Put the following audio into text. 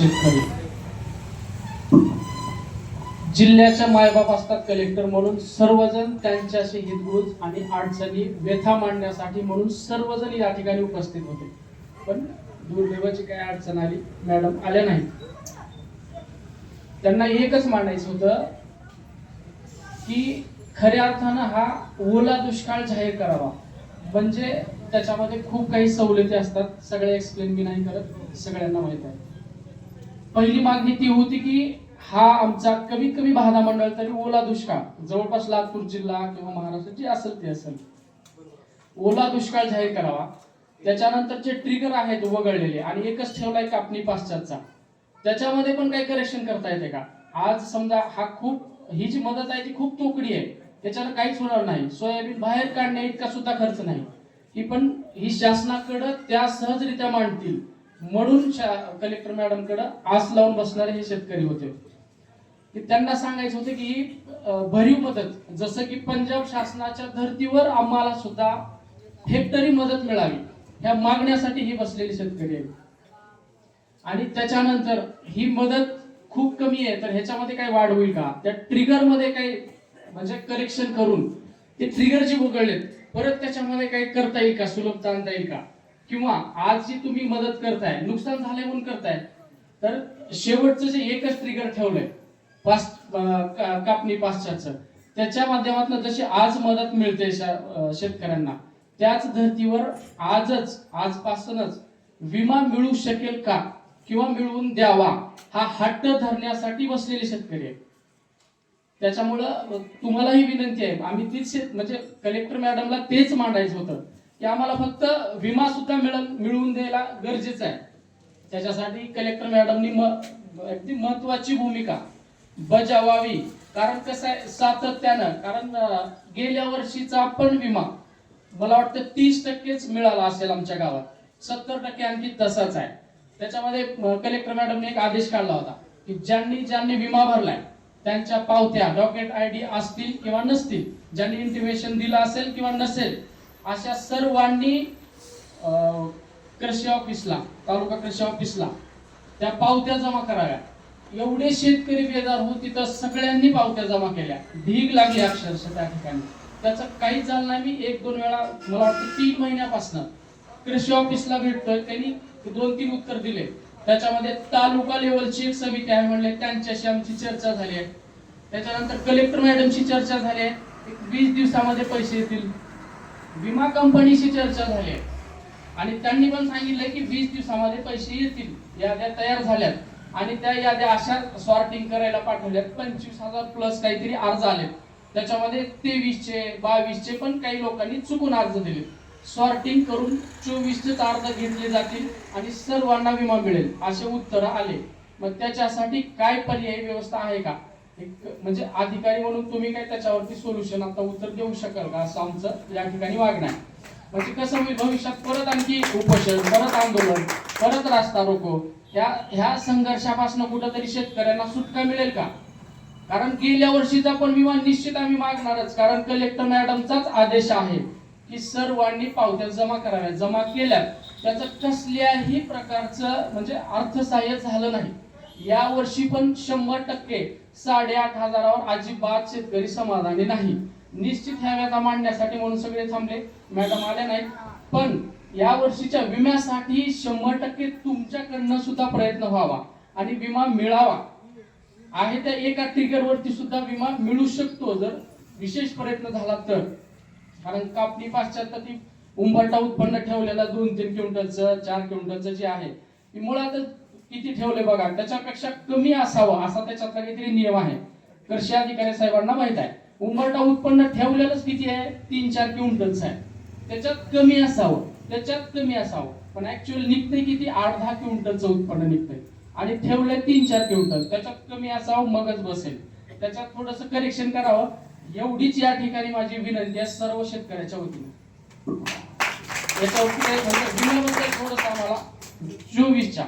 शेतकरी जिल्ह्याच्या मायबाप असतात कलेक्टर म्हणून सर्वजण त्यांच्याशी हितगुज आणि अडचणी व्यथा मांडण्यासाठी म्हणून सर्वजण या ठिकाणी उपस्थित होते. पण दुर्दैवाची काय अडचण आली? मॅडम आल्या नाही त्यांना एकच मांडायचं होतं की खऱ्या अर्थानं हा ओला दुष्काळ जाहीर करावा. म्हणजे त्याच्यामध्ये खूप काही सवलती असतात. सगळे एक्सप्लेन मी नाही करत. सगळ्यांना माहीत आहे. पहिली मागणी ती होती की हा आमचा कमीत कमी बाधा मंडळ तरी ओला दुष्काळ जवळपास लातूर जिल्हा किंवा महाराष्ट्र जे असेल ते असेल. ओला दुष्काळ जाहीर करावा. त्याच्यानंतर जे ट्रिगर आहेत वगळलेले आणि एकच ठेवलाय कापणी पाश्चातचा त्याच्यामध्ये पण काही करेक्शन करता येते का? आज समजा हा खूप ही जी मदत आहे ती खूप तोकडी आहे. त्याच्यानं काहीच होणार नाही. सोयाबीन बाहेर काढण्या इतका सुद्धा खर्च नाही. ही पण ही शासनाकडं त्या सहजरित्या मांडतील. म्हणून शा- कलेक्टर मॅडमकडे आस लावून बसणारे हे शेतकरी होते. की त्यांना सांगायचं होतं की भरीव मदत जसं की पंजाब शासनाच्या धर्तीवर आम्हाला सुद्धा हेक्टरी मदत मिळावी ह्या मागण्यासाठी ही बसलेली शेतकरी आहेत. आणि त्याच्यानंतर ही मदत खूप कमी आहे तर ह्याच्यामध्ये काही वाढ होईल का? त्या ट्रिगरमध्ये काही म्हणजे करेक्शन करून ते ट्रिगर जे उघडलेत परत त्याच्यामध्ये काही करता येईल का? सुलभता आणता येईल का? किंवा आज जी तुम्ही मदत करताय नुकसान झालंय म्हणून करताय तर शेवटचं जे एकच ट्रिगर ठेवलंय पास कापणी पाश्चातचं त्याच्या माध्यमातून जशी आज मदत मिळते शेतकऱ्यांना त्याच धर्तीवर आजच आजपासूनच विमा मिळू शकेल का किंवा मिळवून द्यावा हा हट्ट धरण्यासाठी बसलेले शेतकरी आहे त्याच्यामुळं तुम्हालाही विनंती आहे आम्ही तीच शेत म्हणजे कलेक्टर मॅडमला तेच मांडायचं होतं. की आम्हाला फक्त विमा सुद्धा मिळल मिळवून द्यायला गरजेचं आहे. त्याच्यासाठी कलेक्टर मॅडमनी म अगदी महत्वाची भूमिका बजावावी. कारण कसं आहे सातत्यानं कारण गेल्या वर्षीचा पण विमा मला वाटतं तीस टक्केच मिळाला असेल आमच्या गावात. सत्तर टक्के आणखी तसाच आहे. त्याच्यामध्ये कलेक्टर मॅडमने एक आदेश काढला होता की ज्यांनी ज्यांनी विमा भरलाय त्यांच्या पावत्या डॉकेट आय डी असतील किंवा नसतील ज्यांनी इंटिमेशन दिलं असेल किंवा नसेल अशा सर्वांनी अं, कृषी ऑफिसला तालुका कृषी ऑफिसला त्या पावत्या जमा कराव्या. एवढे शेतकरी बेजार हो तिथं सगळ्यांनी पावत्या जमा केल्या. ढीग लागली अक्षरशः त्या ठिकाणी. त्याचं काहीच झालं नाही. मी एक दोन वेळा मला वाटतं तीन महिन्यापासून कृषी ऑफिसला भेटतोय. त्यांनी दोन तीन उत्तर दिले. त्याच्यामध्ये तालुका लेवलची एक समिती आहे म्हणले. त्यांच्याशी आमची चर्चा झाली आहे. त्याच्यानंतर कलेक्टर मॅडमशी चर्चा झाली आहे. एक वीस दिवसामध्ये पैसे येतील. विमा कंपनीशी चर्चा झाली आहे. आणि त्यांनी पण सांगितलंय की वीस दिवसामध्ये पैसे येतील. याद्या तयार झाल्यात. आणि त्या याद्या अशा सॉर्टिंग करायला पाठवल्यात. पंचवीस हजार प्लस काहीतरी अर्ज आले त्याच्यामध्ये तेवीसचे बावीसचे पण काही लोकांनी चुकून अर्ज दिले सॉर्टिंग करून चोवीसचे अर्ज घेतले जातील आणि सर्वांना विमा मिळेल असे उत्तर आले. मग त्याच्यासाठी काय पर्यायी व्यवस्था आहे का? म्हणजे अधिकारी म्हणून तुम्ही काय त्याच्यावरती सोल्युशन आता उत्तर देऊ शकाल का? असं आमचं या ठिकाणी वागणं आहे. म्हणजे कसं होईल भविष्यात परत आणखी उपोषण परत आंदोलन परत रास्ता रोको. ह्या ह्या संघर्षापासून कुठंतरी शेतकऱ्यांना सुटका मिळेल का? कारण गेल्या वर्षीचा पण विमा निश्चित आम्ही मागणारच. कारण कलेक्टर मॅडमचाच आदेश आहे की सर्वांनी पावत्या जमा कराव्या जमा केल्या त्याचं कसल्याही प्रकारचं म्हणजे अर्थसहाय्य झालं नाही. या वर्षी पण शंभर टक्के साडेआठ हजारावर अजिबात शेतकरी समाधानी नाही. निश्चित ह्या व्यथा मांडण्यासाठी म्हणून सगळे थांबले. मॅडम आले नाही पण या वर्षीच्या विम्यासाठी शंभर टक्के तुमच्याकडनं सुद्धा प्रयत्न व्हावा आणि विमा मिळावा. आहे त्या एका ट्रिगरवरती सुद्धा विमा मिळू शकतो जर विशेष प्रयत्न झाला तर. कारण कापणी पाश्चात्य उंबरटा उत्पन्न ठेवलेला दोन तीन क्विंटलचं चार क्विंटलचं जे आहे ती मुळातच किती ठेवले बघा? त्याच्यापेक्षा कमी असावं असा त्याच्यातला काहीतरी नियम आहे. कृषी अधिकारी साहेबांना माहीत आहे. उंबरटा उत्पन्न ठेवलेलंच किती आहे? तीन चार क्विंटल्स आहे त्याच्यात कमी असावं त्याच्यात कमी असावं. पण ऍक्च्युअल निघतंय किती? आठ दहा क्विंटलचं उत्पन्न निघतंय. आणि ठेवलंय तीन चार क्विंटल. त्याच्यात कमी असावं मगच बसेल. त्याच्यात थोडस करेक्शन करावं. एवढीच या ठिकाणी माझी विनंती आहे सर्व शेतकऱ्याच्या वतीने. याच्या म्हणजे वतीने थोडस आम्हाला. चोवीसच्या.